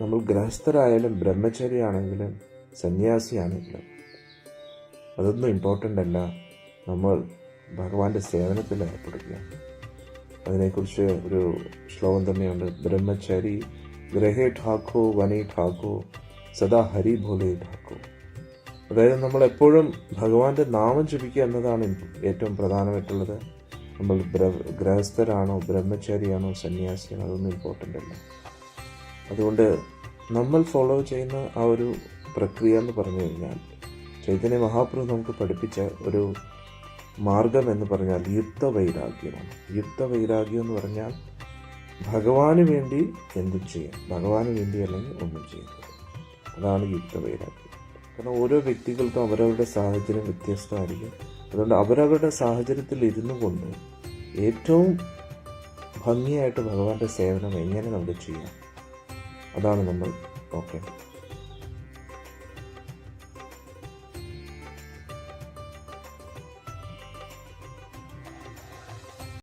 നമ്മൾ ഗൃഹസ്ഥരായാലും ബ്രഹ്മചാരിയാണെങ്കിലും സന്യാസിയാണെങ്കിലും അതൊന്നും ഇമ്പോർട്ടന്റ് അല്ല. നമ്മൾ ഭഗവാന്റെ സേവനത്തിൽ ഏർപ്പെടുക. അതിനെക്കുറിച്ച് ഒരു ശ്ലോകം തന്നെയുണ്ട്. ബ്രഹ്മചരി ഗ്രഹേ ഠാക്കോ വനേ ഠാക്കോ സദാ ഹരി ഭോലെ ഠാക്കോ. അതായത് നമ്മൾ എപ്പോഴും ഭഗവാന്റെ നാമം ജപിക്കുക എന്നതാണ് ഏറ്റവും പ്രധാനമായിട്ടുള്ളത്. നമ്മൾ ഗ്രഹസ്ഥരാണോ ബ്രഹ്മചാരിയാണോ സന്യാസിയാണോ അതൊന്നും ഇമ്പോർട്ടന്റ് അല്ല. അതുകൊണ്ട് നമ്മൾ ഫോളോ ചെയ്യുന്ന ആ ഒരു പ്രക്രിയ എന്ന് പറഞ്ഞു കഴിഞ്ഞാൽ ചൈതന്യ മഹാപ്രഭു നമുക്ക് പഠിപ്പിച്ച ഒരു മാർഗം എന്ന് പറഞ്ഞാൽ യുക്ത വൈരാഗ്യമാണ്. യുക്ത വൈരാഗ്യം എന്ന് പറഞ്ഞാൽ ഭഗവാന് വേണ്ടി എന്തും ചെയ്യാം. ഭഗവാന് വേണ്ടി അല്ലെങ്കിൽ ഒന്നും ചെയ്യുന്നത് അതാണ് യുക്ത വൈരാഗ്യം. കാരണം ഓരോ വ്യക്തികൾക്കും അവരവരുടെ സാഹചര്യം വ്യത്യസ്തമായിരിക്കും. അതുകൊണ്ട് അവരവരുടെ സാഹചര്യത്തിൽ ഇരുന്നു കൊണ്ട് ഏറ്റവും ഭംഗിയായിട്ട് ഭഗവാന്റെ സേവനം എങ്ങനെ നമുക്ക് ചെയ്യാം? അതാണ് നമ്മൾ നോക്കേണ്ടത്.